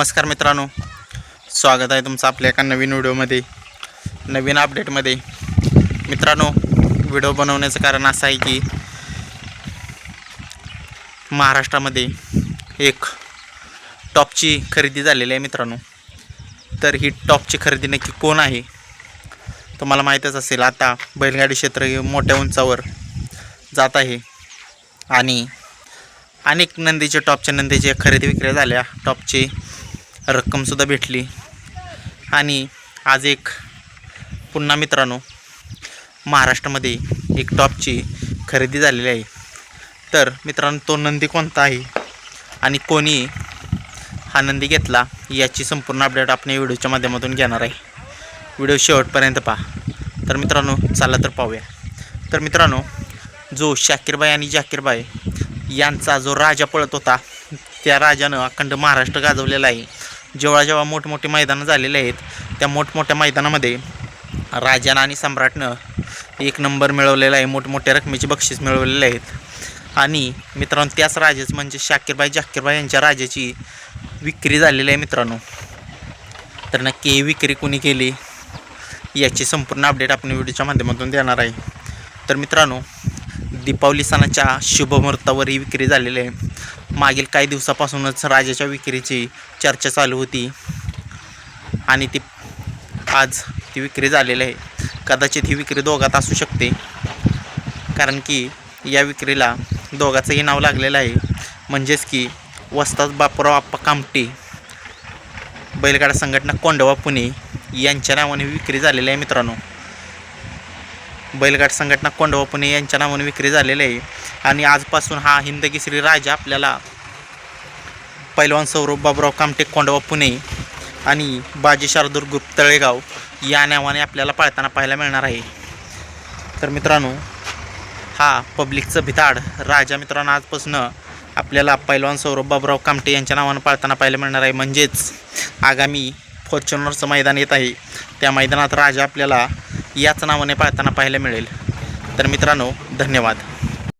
नमस्कार मित्रांनो. स्वागत आहे तुमचं आपल्या एका नवीन व्हिडिओमध्ये नवीन अपडेटमध्ये मित्रांनो व्हिडिओ बनवण्याचं कारण असं आहे की महाराष्ट्रामध्ये एक टॉपची खरेदी झालेली आहे मित्रांनो. तर ही टॉपची खरेदी नक्की कोण आहे? तुम्हाला माहीतच असेल आता बैलगाडी क्षेत्र हे मोठ्या उंचावर जात आहे. आणि अनेक नंदीचे टॉपच्या नंदीचे खरेदी विक्री झाल्या. टॉपची रक्कमसुद्धा भेटली. आणि आज एक पुन्हा मित्रांनो महाराष्ट्रामध्ये एक टॉपची खरेदी झालेली आहे. तर मित्रांनो तो नंदी कोणता आहे आणि कोणी हा नंदी घेतला याची संपूर्ण अपडेट आपण या व्हिडिओच्या माध्यमातून घेणार आहे. व्हिडिओ शेवटपर्यंत पहा. तर मित्रांनो चला तर पाहूया. तर मित्रांनो जो शाकीरबाई आणि जाकीरबाई यांचा जो राजा पळत होता त्या राजानं अखंड महाराष्ट्र गाजवलेला आहे. जेव्हा जेव्हा मोठमोठे मैदानं झालेले आहेत त्या मोठमोठ्या मैदानामध्ये राजानं आणि सम्राटनं एक नंबर मिळवलेला आहे मोठमोठ्या रकमेचे बक्षीस मिळवलेले आहेत. आणि मित्रांनो त्याच राजाच म्हणजे शाकीरबाई जाकीरबाई यांच्या राजाची विक्री झालेली आहे मित्रांनो. तर नक्की ही विक्री कोणी केली याची संपूर्ण अपडेट आपण व्हिडिओच्या माध्यमातून देणार आहे. तर मित्रांनो दीपावली सणाच्या शुभमुहूर्तावर ही विक्री झालेली आहे. मागील काही दिवसापासूनच राजाच्या विक्रीची चर्चा चालू होती. आणि ती आज ती विक्री झालेली आहे. कदाचित ही विक्री दोघात असू शकते. कारण की या विक्रीला दोघाचंही नाव लागलेलं आहे. म्हणजेच की वस्ताद बापूराव आप्पा कामटे बैलगाडा संघटना कोंडवा पुणे यांच्या नावाने विक्री झालेली आहे मित्रांनो. बैलगाट संघटना कोंडवा पुणे यांच्या नावाने विक्री झालेली आहे. आणि आजपासून हा हिंदकेसरी राजा आपल्याला पैलवान सौरभ बाबराव कामटे कोंडवा पुणे आणि बाजी शार्दूर ग्रुप तळेगाव या नावाने आपल्याला पाळताना पाहायला मिळणार आहे. तर मित्रांनो हा पब्लिकचं भिताड राजा मित्रांनो आजपासून आपल्याला पैलवान सौरभ बाबराव कामटे यांच्या नावानं पाळताना पाहायला मिळणार आहे. म्हणजेच आगामी फॉर्च्युनरचं मैदान येत आहे. त्या मैदानात राजा आपल्याला याच नावाने पाळताना पाहायला मिळेल. तर मित्रांनो धन्यवाद.